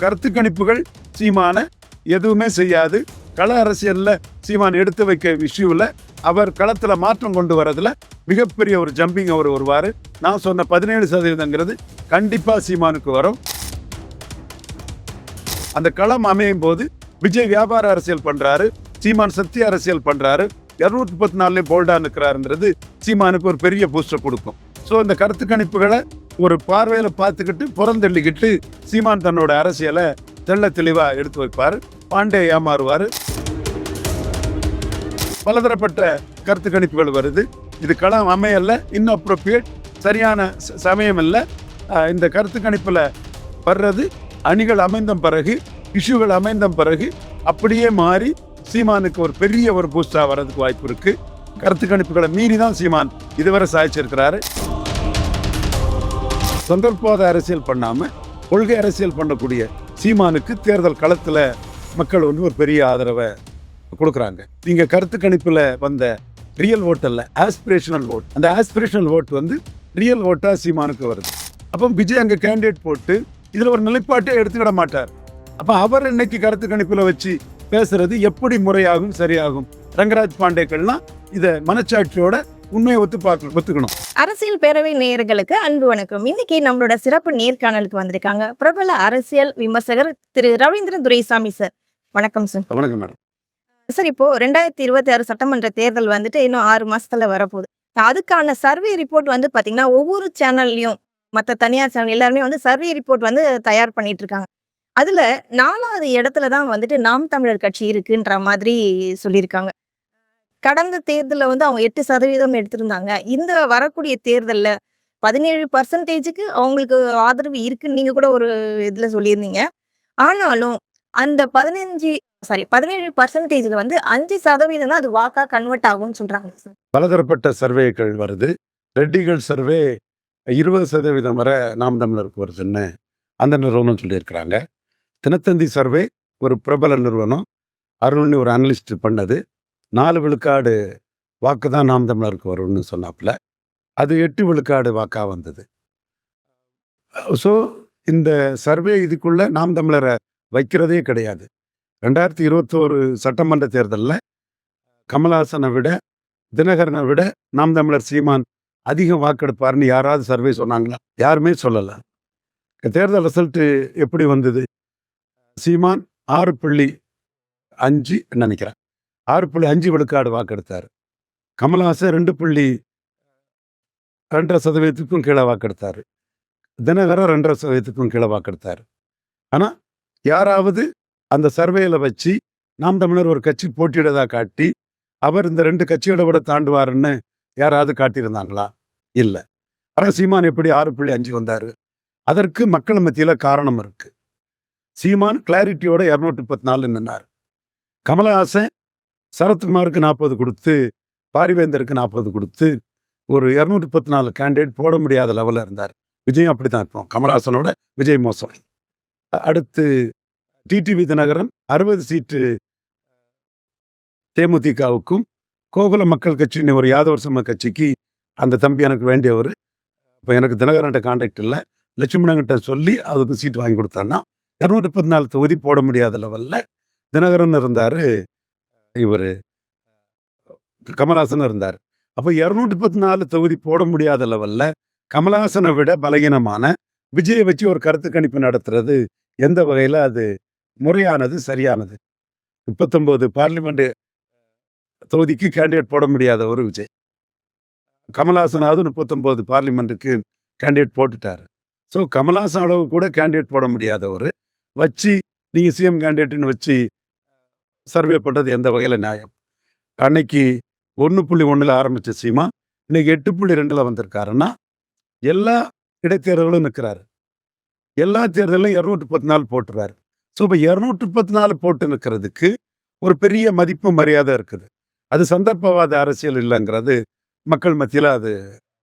கருத்து கணிப்புகள் சீமான எதுவுமே செய்யாது. கள அரசியலில் சீமான் எடுத்து வைக்க விஷயம்ல அவர் களத்தில் மாற்றம் கொண்டு வரதுல மிகப்பெரிய ஒரு ஜம்பிங் அவர் வருவார். நான் சொன்ன பதினேழு சதவீதங்கிறது கண்டிப்பாக சீமானுக்கு வரும். அந்த களம் அமையும் போது விஜய் வியாபார அரசியல் பண்ணுறாரு சீமான் சத்திய அரசியல் பண்ணுறாரு இரநூத்தி முப்பத்தி நாலுலேயும் போல்டாக நிற்கிறாருன்றது சீமானுக்கு ஒரு பெரிய பூஸ்டர் கொடுக்கும். ஸோ இந்த கருத்து கணிப்புகளை ஒரு பார்வையில் பார்த்துக்கிட்டு புறந்தள்ளிக்கிட்டு சீமான் தன்னோட அரசியலை தெள்ள தெளிவாக எடுத்து வைப்பார். பாண்டே ஏமாறுவார். பலதரப்பட்ட கருத்து கணிப்புகள் வருது. இது களம் அமையல்ல இன்னும் சரியான ச- சமயம் இல்லை இந்த கருத்து கணிப்பில் வர்றது அணிகள் அமைந்த பிறகு இஷ்யூகள் அமைந்த பிறகு அப்படியே மாறி சீமானுக்கு ஒரு பெரிய ஒரு பூஸ்டா வர்றதுக்கு வாய்ப்பு இருக்குது கருத்து கணிப்புகளை மீறி தான் சீமான் இதுவரை சாதிச்சிருக்கிறாரு. சந்தர்ப்பவாத அரசியல் பண்ணாமல் கொள்கை அரசியல் பண்ணக்கூடிய சீமானுக்கு தேர்தல் களத்தில் மக்கள் வந்து ஒரு பெரிய ஆதரவை கொடுக்குறாங்க. நீங்கள் கருத்து கணிப்பில் வந்த ரியல் ஓட் அல்ல ஆஸ்பிரேஷனல் ஓட் அந்த ஆஸ்பிரேஷனல் ஓட் வந்து ரியல் ஓட்டாக சீமானுக்கு வருது. அப்போ விஜய் அங்கே கேண்டிடேட் போட்டு இதில் ஒரு நிலைப்பாட்டே எடுத்துக்கிட மாட்டார். அப்போ அவர் இன்னைக்கு கருத்து கணிப்பில் வச்சு பேசுறது எப்படி முறையாகும் சரியாகும்? ரங்கராஜ் பாண்டேக்கள்லாம் இதை மனச்சாட்சியோட உண்மையை ஒத்து பார்க்க ஒத்துக்கணும். அரசியல் பேரவை நேயர்களுக்கு அன்பு வணக்கம். இன்னைக்கு நம்மளோட சிறப்பு நேர்காணலுக்கு வந்திருக்காங்க பிரபல அரசியல் விமர்சகர் திரு ரவீந்திரன் துரைசாமி சார். வணக்கம் சார். வணக்கம் மேடம். சார் இப்போ ரெண்டாயிரத்தி இருபத்தி ஆறு சட்டமன்ற தேர்தல் வந்துட்டு இன்னும் ஆறு மாசத்துல வரப்போகுது. அதுக்கான சர்வே ரிப்போர்ட் வந்து பாத்தீங்கன்னா ஒவ்வொரு சேனல்லையும் மற்ற தனியார் சேனல் எல்லாருமே வந்து சர்வே ரிப்போர்ட் வந்து தயார் பண்ணிட்டு இருக்காங்க. அதுல நாலாவது இடத்துல தான் வந்துட்டு நாம் தமிழர் கட்சி இருக்குன்ற மாதிரி சொல்லியிருக்காங்க. கடந்த தேர்தலில் வந்து அவங்க எட்டு சதவீதம் எடுத்திருந்தாங்க. இந்த வரக்கூடிய தேர்தலில் பதினேழு பர்சன்டேஜுக்கு அவங்களுக்கு ஆதரவு இருக்குன்னு நீங்கள் கூட ஒரு இதில் சொல்லியிருந்தீங்க. ஆனாலும் அந்த பதினஞ்சு சாரி பதினேழு பர்சன்டேஜில் வந்து அஞ்சு சதவீதம் தான் அது வாக்கா கன்வெர்ட் ஆகும்னு சொல்கிறாங்க சார் பலதரப்பட்ட சர்வேக்கள் வருது. ரெட்டிகள் சர்வே இருபது சதவீதம் வரை நாம் தமிழருக்கு வருதுன்னு அந்த நிறுவனம் சொல்லியிருக்கிறாங்க. தினத்தந்தி சர்வே ஒரு பிரபல நிறுவனம். அருள்னு ஒரு அனலிஸ்ட் பண்ணது. நாலு விழுக்காடு வாக்கு தான் நாம் தமிழருக்கு வரும்னு சொன்னாப்புல. அது எட்டு விழுக்காடு வாக்காக வந்தது. ஸோ இந்த சர்வே இதுக்குள்ளே நாம் தமிழரை வைக்கிறதே கிடையாது. ரெண்டாயிரத்தி இருபத்தோரு சட்டமன்ற தேர்தலில் கமல்ஹாசனை விட தினகரனை விட நாம் தமிழர் சீமான் அதிக வாக்கெடுப்பார்னு யாராவது சர்வே சொன்னாங்களா? யாருமே சொல்லலை. தேர்தல் ரிசல்ட்டு எப்படி வந்தது? சீமான் ஆறு புள்ளி அஞ்சு நினைக்கிறேன். ஆறு புள்ளி அஞ்சு விழுக்காடு வாக்கெடுத்தார் கமல்ஹாசன் ரெண்டு புள்ளி ரெண்டரை சதவீதத்துக்கும் கீழே வாக்கெடுத்தார் தினகரன் ரெண்டரை சதவீதத்துக்கும் கீழே வாக்கெடுத்தார் ஆனால் யாராவது அந்த சர்வேயில் வச்சு நாம் தமிழர் ஒரு கட்சி போட்டியிடதா காட்டி அவர் இந்த ரெண்டு கட்சியோட விட தாண்டுவாருன்னு யாராவது காட்டியிருந்தாங்களா? இல்லை. ஆனால் சீமான் எப்படி ஆறு புள்ளி அஞ்சு வந்தார்? அதற்கு மக்கள் மத்தியில் காரணம் இருக்கு. சீமான் கிளாரிட்டியோட இரநூத்தி முப்பத்தி நாலு நின்னார். கமலஹாசன் சரத்குமாருக்கு நாற்பது கொடுத்து பாரிவேந்தருக்கு நாற்பது கொடுத்து ஒரு இரநூத்தி பத்து நாலு கேண்டிடேட் போட முடியாத லெவலில் இருந்தார். விஜயும் அப்படி தான் இருப்போம் கமலஹாசனோட விஜய் மோசம். அடுத்து டிடிவி தினகரன் அறுபது சீட்டு தேமுதிகவுக்கும் கோகுல மக்கள் கட்சின்னு ஒரு யாதவர் சம கட்சிக்கு அந்த தம்பி எனக்கு வேண்டியவர். இப்போ எனக்கு தினகரன்ட்ட கான்டாக்ட் இல்லை. லட்சுமணங்கிட்ட சொல்லி அதுக்கு சீட் வாங்கி கொடுத்தான்னா இரநூத்தி முப்பத்தி நாலு தொகுதி போட முடியாத லெவலில் தினகரன் இருந்தார். இவர் கமலஹாசன் இருந்தார். அப்போ இரநூத்தி பத்து நாலு தொகுதி போட முடியாத லெவலில் கமலஹாசனை விட பலகீனமான விஜயை வச்சு ஒரு கருத்து கணிப்பு நடத்துறது எந்த வகையில் அது முறையானது சரியானது? முப்பத்தொம்போது பார்லிமெண்ட் தொகுதிக்கு கேண்டிடேட் போட முடியாத ஒரு விஜய். கமலஹாசனாவது முப்பத்தொம்போது பார்லிமெண்ட்டுக்கு கேண்டிடேட் போட்டுட்டார். ஸோ கமலாசன் அளவு கூட கேண்டிடேட் போட முடியாதவர். வச்சு நீங்கள் சிஎம் கேண்டிடேட்னு வச்சு சர்வே பண்ணுறது எந்த வகையில் நியாயம்? அன்னைக்கு ஒன்று புள்ளி ஒன்றில் ஆரம்பித்த சீமா இன்னைக்கு எட்டு புள்ளி ரெண்டில் வந்திருக்காருன்னா எல்லா இடைத்தேர்தலும் நிற்கிறாரு எல்லா தேர்தலும் இரநூற்றி பத்து நாள் போட்டுறாரு. ஸோ இப்போ இரநூற்றி பத்து நாள் போட்டு நிற்கிறதுக்கு ஒரு பெரிய மதிப்பு மரியாதை இருக்குது. அது சந்தர்ப்பவாத அரசியல் இல்லைங்கிறது மக்கள் மத்தியில் அது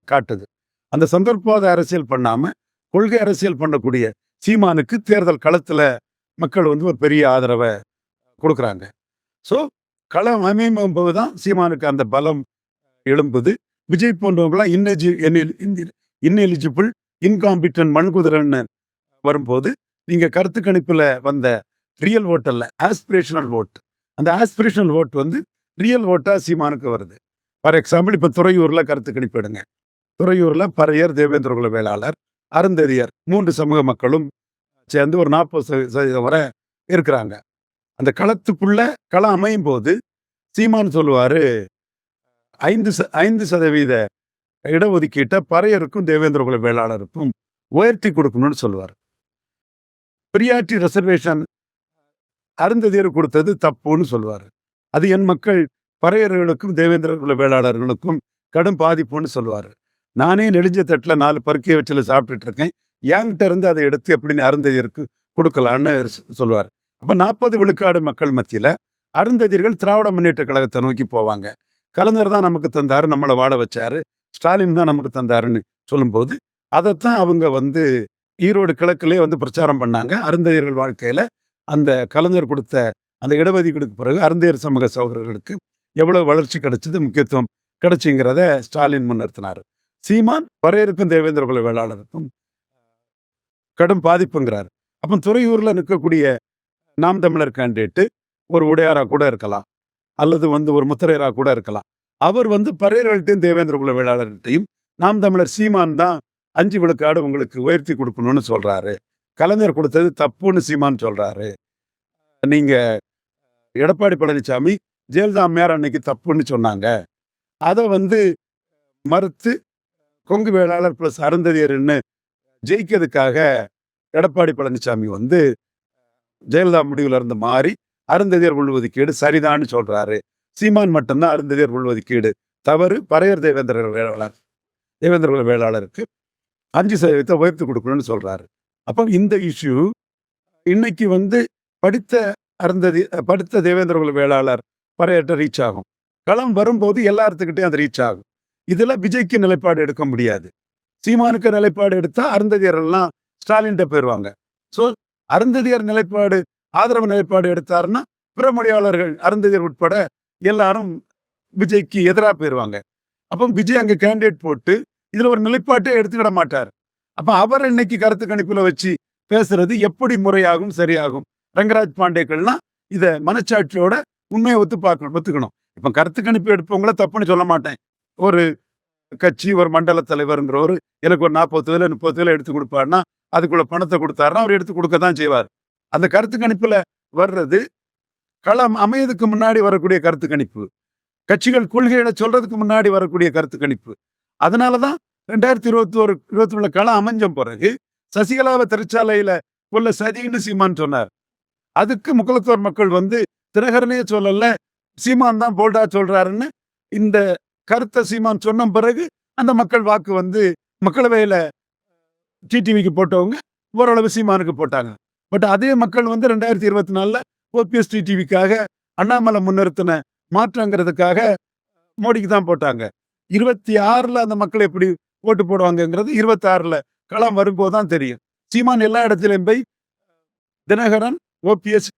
காட்டுது. அந்த சந்தர்ப்பவாத அரசியல் பண்ணாமல் கொள்கை அரசியல் பண்ணக்கூடிய சீமானுக்கு தேர்தல் களத்தில் மக்கள் வந்து ஒரு பெரிய ஆதரவை கொடுக்குறாங்க. ஸோ களம் அமையும் போது தான் சீமானுக்கு அந்த பலம் எழும்புது. விஜய் போன்றவங்களாம் இன்னெஜி இன்னெலிஜிபிள் இன்காம்பிட்டன் மண்குதிரன்னு வரும்போது நீங்கள் கருத்து கணிப்பில் வந்த ரியல் ஓட் அல்ல ஆஸ்பிரேஷனல் ஓட் அந்த ஆஸ்பிரேஷனல் ஓட் வந்து ரியல் ஓட்டா சீமானுக்கு வருது. ஃபார் எக்ஸாம்பிள் இப்போ துறையூரில் கருத்து கணிப்பு எடுங்க. துறையூர்ல பறையர் தேவேந்திரகுல வேளாளர் அருந்ததியர் மூன்று சமூக மக்களும் சேர்ந்து ஒரு நாற்பது சதவீதம் வரை இருக்கிறாங்க. அந்த களத்துக்குள்ள களம் அமையும் போது சீமான் சொல்லுவாரு ஐந்து ச- ஐந்து சதவீத இடஒதுக்கீட்டை பறையருக்கும் தேவேந்திரகுல வேளாளருக்கும் உயர்த்தி கொடுக்கணும்னு சொல்லுவார். பிரியாட்டி ரிசர்வேஷன் அருந்ததியர் கொடுத்தது தப்புன்னு சொல்லுவார். அது என் மக்கள் பறையர்களுக்கும் தேவேந்திரகுல வேளாளர்களுக்கும் கடும் பாதிப்புன்னு சொல்லுவார். நானே நெடுஞ்ச தட்டில் நாலு பருக்கிய வச்சில் சாப்பிட்டுட்டு இருக்கேன். என்கிட்ட இருந்து அதை எடுத்து எப்படின்னு அருந்ததியருக்கு கொடுக்கலான்னு சொ- சொல்லுவார். அப்போ நாற்பது விழுக்காடு மக்கள் மத்தியில் அருந்ததியர்கள் திராவிட முன்னேற்ற கழகத்தை நோக்கி போவாங்க. கலைஞர் தான் நமக்கு தந்தாரு நம்மளை வாழ வச்சாரு. ஸ்டாலின் தான் நமக்கு தந்தாருன்னு சொல்லும்போது அதைத்தான் அவங்க வந்து ஈரோடு கிழக்கிலே வந்து பிரச்சாரம் பண்ணாங்க. அருந்ததியர்கள் வாழ்க்கையில அந்த கலைஞர் கொடுத்த அந்த இடஒதுக்கீடுக்கு பிறகு அருந்தையர் சமூக சகோதரர்களுக்கு எவ்வளவு வளர்ச்சி கிடைச்சது முக்கியத்துவம் கிடைச்சிங்கிறத ஸ்டாலின் முன்னிறுத்தினார். சீமான் வரையறுக்கும் தேவேந்திர குல வேளாளருக்கும் கடும் பாதிப்புங்கிறார். அப்போ துறையூர்ல நிற்கக்கூடிய நாம் தமிழர் கேண்டிடேட்டு ஒரு உடையாரா கூட இருக்கலாம். அல்லது வந்து ஒரு முத்திரையரா கூட இருக்கலாம். அவர் வந்து பறையர்கள்ட்டையும் தேவேந்திர குல வேளாளர்கிட்டையும் நாம் தமிழர் சீமான் தான் அஞ்சு விழுக்காடு உங்களுக்கு உயர்த்தி கொடுக்கணும்னு சொல்றாரு. கலைஞர் கொடுத்தது தப்புன்னு சீமான் சொல்றாரு. நீங்க எடப்பாடி பழனிசாமி ஜெயலலிதா அம்மையார் அன்னைக்கு தப்புன்னு சொன்னாங்க. அதை வந்து மறுத்து கொங்கு வேளாளர் பிளஸ் அருந்ததியர்னு ஜெயிக்கிறதுக்காக எடப்பாடி பழனிசாமி வந்து ஜெயலலிதா முடிவில் இருந்து மாறி அருந்ததியர் உள்ஒதுக்கீடு சரிதான்னு சொல்றாரு. சீமான் மட்டும்தான் அருந்ததியர் உள்ஒதுக்கீடு. தவறு பறையர் தேவேந்திர வேளாளர் தேவேந்திர வேளாளருக்கு அஞ்சு சதவீதத்தை உயர்த்தி கொடுக்கணும்னு சொல்றாரு. அப்போ இந்த இஷ்யூ இன்னைக்கு வந்து படித்த அருந்ததி படித்த தேவேந்திரகுல வேளாளர் பறையற்ற ரீச் ஆகும். களம் வரும்போது எல்லாத்துக்கிட்டையும் அது ரீச் ஆகும். இதுல விஜய்க்கு நிலைப்பாடு எடுக்க முடியாது. சீமானுக்கு நிலைப்பாடு எடுத்தால் அருந்ததியர் எல்லாம் ஸ்டாலின்கிட்ட போயிருவாங்க. ஸோ அருந்ததியர் நிலைப்பாடு ஆதரவு நிலைப்பாடு எடுத்தாருன்னா பிரமொழியாளர்கள் அருந்ததியர் உட்பட எல்லாரும் விஜய்க்கு எதிராக போயிடுவாங்க அப்போ விஜய் அங்கே கேண்டிடேட் போட்டு இதில் ஒரு நிலைப்பாட்டே எடுத்துக்கிட மாட்டார். அப்போ அவர் இன்னைக்கு கருத்து கணிப்பில் வச்சு பேசுறது எப்படி முறையாகும் சரியாகும்? ரங்கராஜ் பாண்டேக்கள்லாம் இதை மனச்சாட்சியோட உண்மையை ஒத்து பார்க்கணும் ஒத்துக்கணும். இப்போ கருத்து கணிப்பு எடுப்பவங்கள தப்புன்னு சொல்ல மாட்டேன். ஒரு கட்சி ஒரு மண்டல தலைவருங்கிற ஒரு எனக்கு ஒரு நாற்பது வேலை முப்பது வேலை எடுத்து கொடுப்பாருன்னா அதுக்குள்ள பணத்தை கொடுத்தாருன்னா அவர் எடுத்து கொடுக்க தான் செய்வார். அந்த கருத்து கணிப்புல வர்றது களம் அமையதுக்கு முன்னாடி வரக்கூடிய கருத்து கணிப்பு. கட்சிகள் கொள்கைகளை சொல்றதுக்கு முன்னாடி வரக்கூடிய கருத்து கணிப்பு. அதனாலதான் ரெண்டாயிரத்தி இருபத்தி ஒரு இருபத்தி ஒண்ணுல களம் அமைஞ்ச பிறகு சசிகலாவை திருச்சாலையில கொல்ல சதின்னு சீமான் சொன்னார். அதுக்கு முகலத்தோர் மக்கள் வந்து தினகரனே சொல்லல சீமான் தான் போல்டா சொல்றாருன்னு இந்த கருத்தை சீமான் சொன்ன பிறகு அந்த மக்கள் வாக்கு வந்து மக்களவையில டிடிவிக்கு போட்டவங்க ஓரளவு சீமானுக்கு போட்டாங்க. பட் அதே மக்கள் வந்து ரெண்டாயிரத்தி இருபத்தி நாலில் ஓபிஎஸ் டிடிவிக்காக அண்ணாமலை முன்னிறுத்தின மாற்றங்கிறதுக்காக மோடிக்கு தான் போட்டாங்க. இருபத்தி ஆறில் அந்த மக்கள் எப்படி ஓட்டு போடுவாங்கங்கிறது இருபத்தி ஆறுல களம் வரும்போது தான் தெரியும். சீமான் எல்லா இடத்துலையும் போய் தினகரன் ஓபிஎஸ்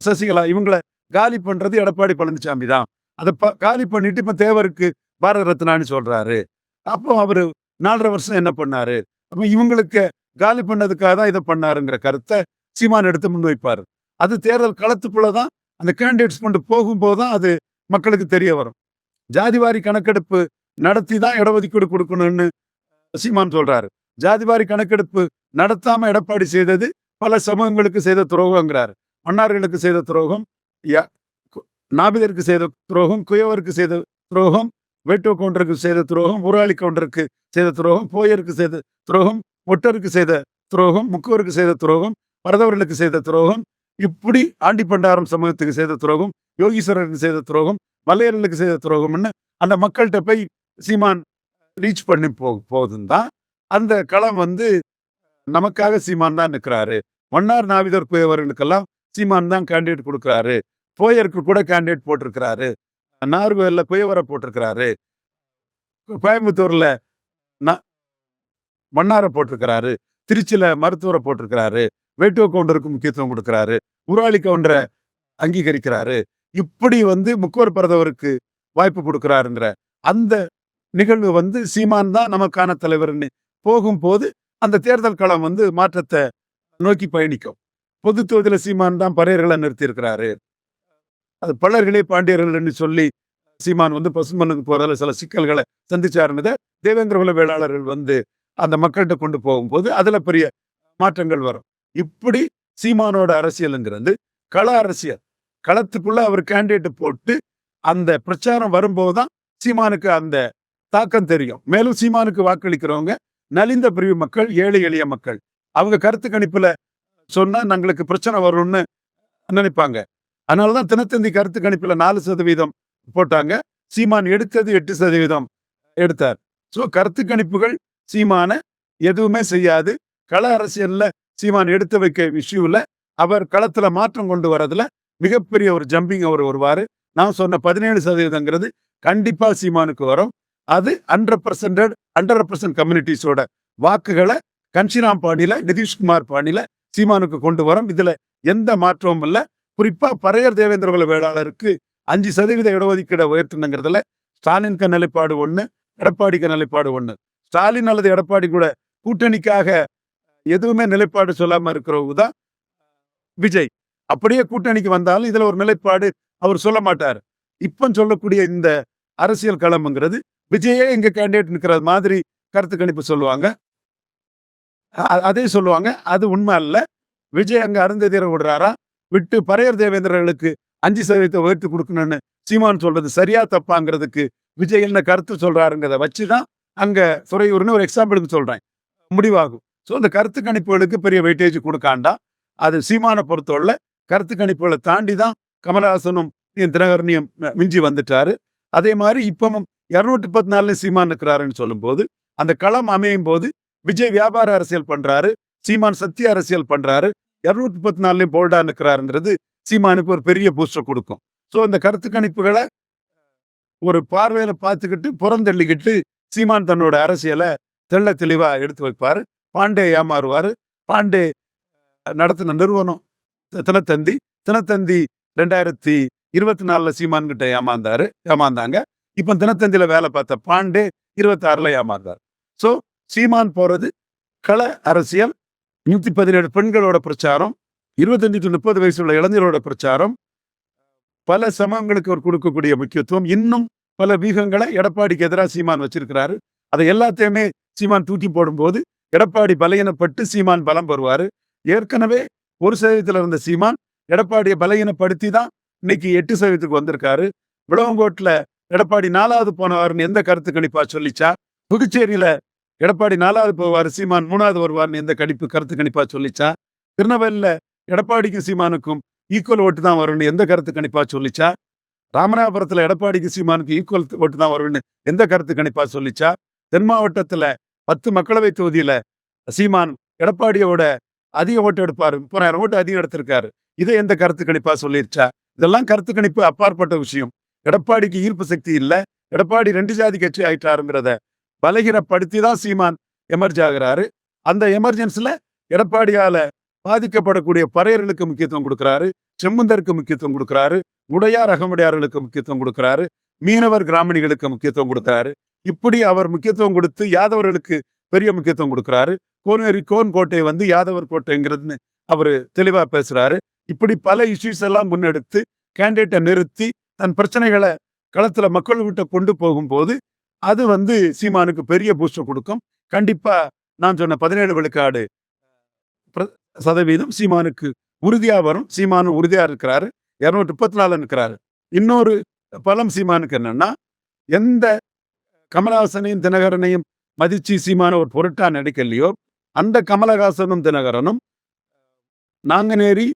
சசிகலா இவங்கள காலி பண்ணுறது எடப்பாடி பழனிசாமி தான். அதை ப- காலி பண்ணிட்டு இப்போ தேவருக்கு பாரத ரத்னான்னு சொல்கிறாரு அப்போ அவரு நாலரை வருஷம் என்ன பண்ணாரு? அப்ப இவங்களுக்கு காலி பண்ணதுக்காக தான் இதை பண்ணாருங்கிற கருத்தை சீமான் எடுத்து முன்வைப்பாரு அது தேர்தல் களத்துக்குள்ளதான் அந்த கேண்டிடேட்ஸ் கொண்டு போகும்போது தான் அது மக்களுக்கு தெரிய வரும். ஜாதிவாரி கணக்கெடுப்பு நடத்தி தான் இடஒதுக்கீடு கொடுக்கணும்னு சீமான் சொல்றாரு. ஜாதிவாரி கணக்கெடுப்பு நடத்தாம எடப்பாடி செய்தது பல சமூகங்களுக்கு செய்த துரோகங்கிறார். மன்னார்களுக்கு செய்த துரோகம் யா- நாபிதருக்கு செய்த துரோகம் குயவருக்கு செய்த துரோகம் வேட்டோ கவுண்டருக்கு செய்த துரோகம் ஊராளி கவுண்டருக்கு செய்த துரோகம் போயருக்கு செய்த துரோகம் ஒட்டருக்கு செய்த துரோகம் முக்குவருக்கு செய்த துரோகம் பரதவர்களுக்கு செய்த துரோகம் இப்படி ஆண்டி பண்டாரம் சமூகத்துக்கு செய்த துரோகம் யோகீஸ்வரருக்கு செய்த துரோகம் மலையர்களுக்கு செய்த துரோகம்னு அந்த மக்கள்கிட்ட போய் சீமான் ரீச் பண்ணி போ போகுதுன்னு தான் அந்த களம் வந்து நமக்காக சீமான் தான் நிற்கிறாரு. மன்னார் நாவிதர் குயவர்களுக்கெல்லாம் சீமான் தான் கேண்டிடேட் கொடுக்குறாரு. போயருக்கு கூட கேண்டிடேட் போட்டிருக்கிறாரு. நார்வேலில் குயவரை போட்டிருக்கிறாரு. கோயம்புத்தூர்ல மன்னாரை போட்டிருக்கிறாரு. திருச்சியில மருத்துவரை போட்டிருக்கிறாரு. வேட்டுவ கவுண்டருக்கு முக்கியத்துவம் கொடுக்கிறாரு. உராளி கவுண்டரை அங்கீகரிக்கிறாரு. இப்படி வந்து முக்கோர் பரதவருக்கு வாய்ப்பு கொடுக்கிறாருங்கிற அந்த நிகழ்வு வந்து சீமான் தான் நமக்கான தலைவர்னு போகும்போது அந்த தேர்தல் களம் வந்து மாற்றத்தை நோக்கி பயணிக்கும். பொது தொகுதியில சீமான் தான் பறையர்களை நிறுத்தியிருக்கிறாரு. அது பலர்களே பாண்டியர்கள்னு சொல்லி சீமான் வந்து பசுமனுக்கு போறதுல சில சிக்கல்களை சந்திச்சாருன்னு தேவேந்திர குல வேளாளர்கள் வந்து அந்த மக்கள்கிட்ட கொண்டு போகும்போது அதில் பெரிய மாற்றங்கள் வரும். இப்படி சீமானோட அரசியலுங்கிறது கள அரசியல். களத்துக்குள்ள அவர் கேண்டிடேட் போட்டு அந்த பிரச்சாரம் வரும்போது தான் சீமானுக்கு அந்த தாக்கம் தெரியும். மேலும் சீமானுக்கு வாக்களிக்கிறவங்க நலிந்த பிரிவு மக்கள் ஏழை எளிய மக்கள். அவங்க கருத்து கணிப்புல சொன்னா தங்களுக்கு பிரச்சனை வரும்னு நினைப்பாங்க. அதனாலதான் தினத்தந்தி கருத்து கணிப்புல நாலு சதவீதம் போட்டாங்க. சீமான் எடுத்தது எட்டு சதவீதம் எடுத்தார். ஸோ கருத்து கணிப்புகள் சீமான எதுவுமே செய்யாது. கள அரசியல்ல சீமான் எடுத்து வைக்க விஷயம்ல அவர் களத்துல மாற்றம் கொண்டு வரதுல மிகப்பெரிய ஒரு ஜம்பிங் அவர் வருவார். நான் சொன்ன பதினேழு சதவீதங்கிறது கண்டிப்பா சீமானுக்கு வரும். அது ஹண்ட்ரட் பர்சன்டட் ஹண்ட்ரட் பர்சன்ட் கம்யூனிட்டிஸோட வாக்குகளை கன்ஷிராம் பாணியில் நிதிஷ்குமார் பாணியில சீமானுக்கு கொண்டு வரும். இதுல எந்த மாற்றமும் இல்லை. குறிப்பா பறையர் தேவேந்திரகுல வேளாளருக்கு அஞ்சு சதவீத இடஒதுக்கீடை உயர்த்தணுங்கிறதுல ஸ்டாலினுக்கு நிலைப்பாடு ஒன்று எடப்பாடிக்கு நிலைப்பாடு ஒன்று ஸ்டாலின் அல்லது எடப்பாடி கூட கூட்டணிக்காக எதுவுமே நிலைப்பாடு சொல்லாம இருக்கிறவங்க தான் விஜய். அப்படியே கூட்டணிக்கு வந்தாலும் இதுல ஒரு நிலைப்பாடு அவர் சொல்ல மாட்டார். இப்போ சொல்லக்கூடிய இந்த அரசியல் களம்ங்கிறது விஜயே எங்கள் கேண்டிடேட் நிற்கிற மாதிரி கருத்து கணிப்பு சொல்லுவாங்க. அதே சொல்லுவாங்க. அது உண்மை அல்ல. விஜய் அங்க அருந்ததியரை விடுறாரா? விட்டு பறையர் தேவேந்திரர்களுக்கு அஞ்சு சதவீதத்தை உயர்த்தி கொடுக்கணும்னு சீமான் சொல்றது சரியா தப்பாங்கிறதுக்கு விஜய் என்ன கருத்து சொல்றாருங்கிறத வச்சுதான் அங்க துறையூர்னு ஒரு எக்ஸாம்பிளுக்கு சொல்றேன். முடிவாகும். ஸோ அந்த கருத்து கணிப்புகளுக்கு பெரிய வெயிட்டேஜ் கொடுக்காண்டா அது சீமானை பொறுத்தவரை கருத்து கணிப்புகளை தாண்டி தான் கமலஹாசனும் தினகரணியும் ம- மிஞ்சி வந்துட்டாரு. அதே மாதிரி இப்பவும் இரநூத்தி பத்து நாலுல சீமான் இருக்கிறாருன்னு சொல்லும்போது அந்த களம் அமையும் போது விஜய் வியாபார அரசியல் பண்றாரு சீமான் சத்திய அரசியல் பண்றாரு இரநூத்தி பத்து நாலுலையும் போல்டா இருக்கிறாருங்கிறது சீமானுக்கு ஒரு பெரிய பூஸ்டர் கொடுக்கும். ஸோ இந்த கருத்து கணிப்புகளை ஒரு பார்வையில பார்த்துக்கிட்டு புறந்தள்ளிக்கிட்டு சீமான் தன்னோட அரசியலை தெள்ள தெளிவா எடுத்து வைப்பாரு. பாண்டே ஏமாறுவாரு. பாண்டே நடத்தின நிறுவனம் தினத்தந்தி. தினத்தந்தி ரெண்டாயிரத்தி இருபத்தி நாலுல சீமான் கிட்ட ஏமாந்தாரு ஏமாந்தாங்க. இப்ப தினத்தந்தியில வேலை பார்த்த பாண்டே இருபத்தி ஆறுல ஏமாந்தார் ஸோ சீமான் போறது கள அரசியல் நூத்தி பதினேழு பெண்களோட பிரச்சாரம் இருபத்தஞ்சு டு முப்பது வயசு உள்ள இளைஞரோட பிரச்சாரம் பல சமங்களுக்கு அவர் கொடுக்கக்கூடிய முக்கியத்துவம் இன்னும் பல வீகங்களை எடப்பாடிக்கு எதிராக சீமான் வச்சிருக்கிறாரு. அதை எல்லாத்தையுமே சீமான் தூக்கி போடும்போது எடப்பாடி பலையினப்பட்டு சீமான் பலம் பெறுவார். ஏற்கனவே ஒரு சதவீதத்துல இருந்த சீமான் எடப்பாடியை பலையினப்படுத்தி தான் இன்னைக்கு எட்டு சதவீதத்துக்கு வந்திருக்காரு. விளவங்கோட்டில் எடப்பாடி நாலாவது போனவாருன்னு எந்த கருத்து கணிப்பா சொல்லிச்சா? புதுச்சேரியில எடப்பாடி நாலாவது போவார் சீமான் மூணாவது வருவார்னு எந்த கணிப்பு கருத்து கணிப்பா சொல்லிச்சா? திருநெல்வேலியில் எடப்பாடிக்கும் சீமானுக்கும் ஈக்குவல் ஓட்டு தான் வரும்னு எந்த கருத்து கணிப்பா சொல்லிச்சா? ராமநாதபுரத்தில் எடப்பாடிக்கு சீமானுக்கு ஈக்குவல் ஓட்டு தான் வரும்னு எந்த கருத்து கணிப்பா சொல்லிச்சா? தென் மாவட்டத்துல பத்து மக்களவை தொகுதியில சீமான் எடப்பாடியோட அதிக ஓட்டு எடுப்பாரு. முப்பதாயிரம் ஓட்டு அதிகம் எடுத்திருக்காரு. இதை எந்த கருத்து கணிப்பா சொல்லிருச்சா? இதெல்லாம் கருத்து கணிப்பு அப்பாற்பட்ட விஷயம். எடப்பாடிக்கு ஈர்ப்பு சக்தி இல்ல. எடப்பாடி ரெண்டு ஜாதி கட்சி ஆயிட்டாருங்கிறத பலகீனப்படுத்தி தான் சீமான் எமர்ஜ் ஆகுறாரு. அந்த எமர்ஜென்சியில் எடப்பாடியால பாதிக்கப்படக்கூடிய பறையர்களுக்கு முக்கியத்துவம் கொடுக்குறாரு செம்முந்தருக்கு முக்கியத்துவம் கொடுக்குறாரு உடையார் அகமுடையார்களுக்கு முக்கியத்துவம் கொடுக்குறாரு மீனவர் கிராமணிகளுக்கு முக்கியத்துவம் கொடுக்குறாரு. இப்படி அவர் முக்கியத்துவம் கொடுத்து யாதவர்களுக்கு பெரிய முக்கியத்துவம் கொடுக்குறாரு. கோனேரி கோன் கோட்டை வந்து யாதவர் கோட்டைங்கிறதுன்னு அவர் தெளிவா பேசுறாரு. இப்படி பல இஷ்யூஸ் எல்லாம் முன்னெடுத்து கேண்டிடேட்டை நிறுத்தி தன் பிரச்சனைகளை களத்துல மக்கள் கிட்ட கொண்டு போகும்போது அது வந்து சீமானுக்கு பெரிய பூஸ்டர் கொடுக்கும். கண்டிப்பா நான் சொன்ன பதினேழு விழுக்காடு சதவீதம் சீமானுக்கு உறுதியா வரும். சீமானு உறுதியா இருக்கிறாரு. இருநூற்றி முப்பத்தி நாலு இருக்கிறாரு இன்னொரு பலம் சீமானுக்கு என்னன்னா எந்த கமலஹாசனையும் தினகரனையும் மதிச்சு சீமான ஒரு பொருட்டா நடிக்கலையோ அந்த கமலஹாசனும் தினகரனும் நாங்கநேரி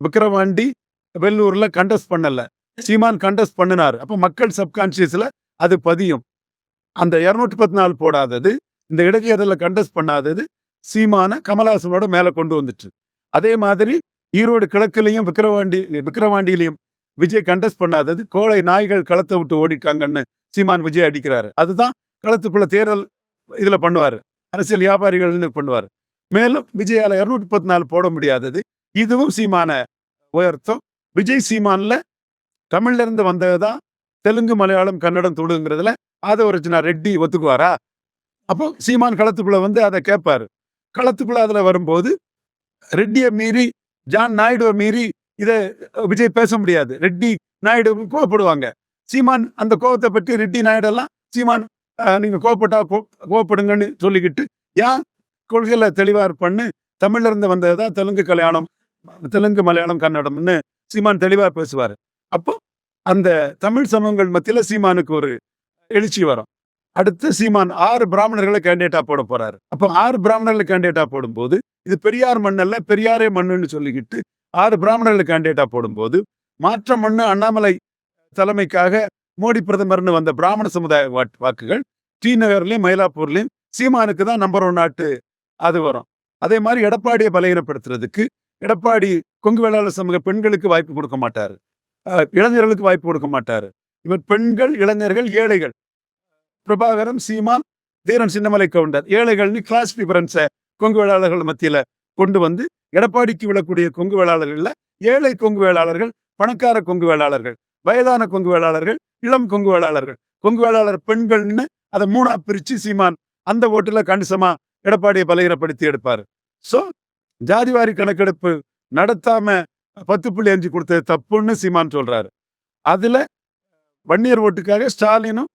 விக்கிரவாண்டி வெள்ளூர்ல கண்டஸ்ட் பண்ணல. சீமான் கண்டஸ்ட் பண்ணினார். அப்போ மக்கள் சப்கான்சியஸ்ல அது பதியும். அந்த இரநூற்றி பத்து நாலு போடாதது இந்த இடைத்தேர்தலில் கண்டஸ்ட் பண்ணாதது சீமான கமலஹாசனோட மேல கொண்டு வந்துச்சு. அதே மாதிரி ஈரோடு கிழக்குலையும் விக்கிரவாண்டி விக்கிரவாண்டியிலையும் விஜய் கண்டஸ்ட் பண்ணாதது கோழை நாய்கள் களத்தை விட்டு ஓடிட்டாங்கன்னு சீமான் விஜய் அடிக்கிறாரு. அதுதான் களத்துக்குள்ள தேர்தல் இதுல பண்ணுவாரு. அரசியல் வியாபாரிகள்னு பண்ணுவாரு. மேலும் விஜயால இரநூத்தி பத்து நாலு போட முடியாதது. இதுவும் சீமான உயர்த்தும். விஜய் சீமானில் தமிழ்ல இருந்து வந்ததுதான் தெலுங்கு மலையாளம் கன்னடம் துடுங்கிறதுல ஆதவரச்சனா ரெட்டி ஒத்துக்குவாரா? அப்போ சீமான் களத்துக்குள்ளே வந்து அதை கேட்பாரு. களத்துக்குள்ள அதில் வரும்போது ரெட்டியை மீறி ஜான் நாயுடுவை மீறி இதை விஜய் பேச முடியாது. ரெட்டி நாயுடு கோவப்படுவாங்க. சீமான் அந்த கோபத்தை பற்றி ரெட்டி நாயுடெல்லாம் சீமான் நீங்கள் கோவப்பட்டா கோ- கோவப்படுங்கன்னு சொல்லிக்கிட்டு ஏன் கொள்கையில தெளிவாக இருப்பன்னு தமிழ்ல இருந்து வந்ததுதான் தெலுங்கு கல்யாணம் தெலுங்கு மலையாளம் கன்னடம்னு சீமான் தெளிவாக பேசுவார். அப்போ அந்த தமிழ் சமூகங்கள் மத்தியில் சீமானுக்கு ஒரு எழுச்சி வரும். அடுத்து சீமான் ஆறு பிராமணர்களை கேண்டிடேட்டா போட போறாரு. அப்போ ஆறு பிராமணர்களை கேண்டிடேட்டா போடும்போது இது பெரியார் மண்ணல்ல பெரியாரே மண்ணுன்னு சொல்லிக்கிட்டு ஆறு பிராமணர்களை கேண்டிடேட்டா போடும்போது மாற்ற மண்ணு அண்ணாமலை தலைமைக்காக மோடி பிரதமர்னு வந்த பிராமண சமுதாய வாக்குகள் டி நகர்லயும் மயிலாப்பூர்லயும் சீமானுக்கு தான் நம்பர் ஒன் நாட்டு அது வரும். அதே மாதிரி எடப்பாடியை பலகீனப்படுத்துறதுக்கு எடப்பாடி கொங்கு வேளாளர் சமூக பெண்களுக்கு வாய்ப்பு கொடுக்க மாட்டாரு. இளைஞர்களுக்கு வாய்ப்பு கொடுக்க மாட்டாரு. இவர் பெண்கள் இளைஞர்கள் ஏழைகள். பிரபாகரன் சீமான் தீரன் சின்னமலை கவுண்டர். ஏழைகள்னு கிளாஸ் டிஃபரன்ஸை கொங்கு வேளாளர்கள் மத்தியில கொண்டு வந்து எடப்பாடிக்கு விழக்கூடிய கொங்கு வேளாளர்களில் ஏழை கொங்கு வேளாளர்கள் பணக்கார கொங்கு வேளாளர்கள் வயதான கொங்கு வேளாளர்கள் இளம் கொங்கு வேளாளர்கள். கொங்கு வேளாளர் பெண்கள்னு அதை மூணா பிரிச்சு சீமான் அந்த ஓட்டுல கணிசமாக எடப்பாடியை பலகீனப்படுத்தி எடுப்பாரு. சோ ஜாதிவாரி கணக்கெடுப்பு நடத்தாம பத்து புள்ளி அஞ்சு கொடுத்தது தப்புன்னு சீமான் சொல்றாரு. அதுல வன்னியர் ஓட்டுக்காக ஸ்டாலினும்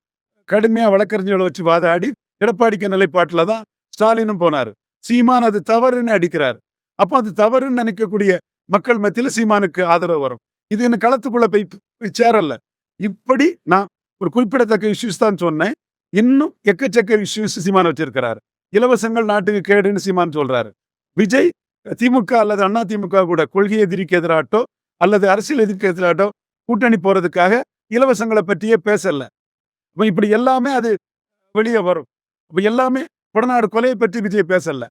கடுமையா வழக்கறிஞர்களை வச்சு வாதாடி எடப்பாடிக்கு நிலைப்பாட்டுல தான் ஸ்டாலினும் போனாரு. சீமான் அது தவறுன்னு அடிக்கிறார். அப்போ அது தவறுன்னு நினைக்கக்கூடிய மக்கள் மத்தியில சீமானுக்கு ஆதரவு வரும். இது என்ன களத்துக்குள்ள போய் போய் சேரல. இப்படி நான் ஒரு குறிப்பிடத்தக்க இஷ்யூஸ் தான் சொன்னேன். இன்னும் எக்கச்சக்க இஷ்யூஸ் சீமான் வச்சிருக்கிறாரு. இலவசங்கள் நாட்டுக்கு கேடுன்னு சீமான் சொல்றாரு. விஜய் திமுக அல்லது அண்ணா திமுக கூட கொள்கை எதிரிக்கு எதிராட்டோ அல்லது அரசியல் எதிர்க்கு எதிராட்டோ கூட்டணி போறதுக்காக இலவசங்களை பற்றியே பேசல. அப்ப இப்படி எல்லாமே அது வெளியே வரும். இப்போ எல்லாமே புடநாடு கொலையை பற்றி விஜய் பேசல.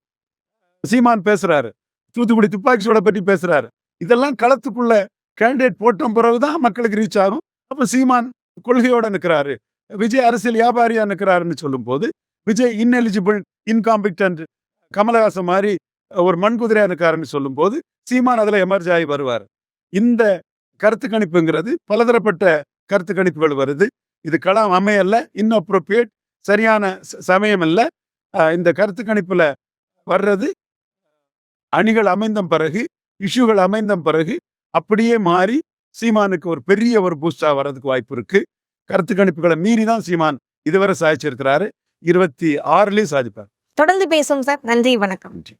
சீமான் பேசுறாரு. தூத்துக்குடி துப்பாக்கி சூட பற்றி பேசுறாரு. இதெல்லாம் களத்துக்குள்ள கேண்டிடேட் போட்ட பிறகுதான் மக்களுக்கு ரீச் ஆகும். அப்போ சீமான் கொள்கையோட நிற்கிறாரு விஜய் அரசியல் வியாபாரியா நிற்கிறாருன்னு சொல்லும்போது விஜய் இன்எலிஜிபிள் இன்காம்பிட்டன்ட் கமலஹாசன் மாதிரி ஒரு மண்குதிரையா இருக்காருன்னு சொல்லும்போது சீமான் அதுல எமர்ஜ் ஆகி வருவார். இந்த கருத்து கணிப்புங்கிறது பலதரப்பட்ட கருத்து கணிப்புகள் வருது. இது களம் அமையல்ல இன்னப்ரோப்ரியேட் சரியான சமயம் இல்ல. அஹ் இந்த கருத்து கணிப்புல வர்றது அணிகள் அமைந்த பிறகு இஷ்யூகள் அமைந்த பிறகு அப்படியே மாறி சீமானுக்கு ஒரு பெரிய ஒரு பூஸ்டா வர்றதுக்கு வாய்ப்பு இருக்கு. கருத்து கணிப்புகளை மீறி தான் சீமான் இதுவரை சாதிச்சிருக்கிறாரு. இருபத்தி ஆறுலயும் சாதிப்பார். தொடர்ந்து பேசும் சார். நன்றி வணக்கம். நன்றி.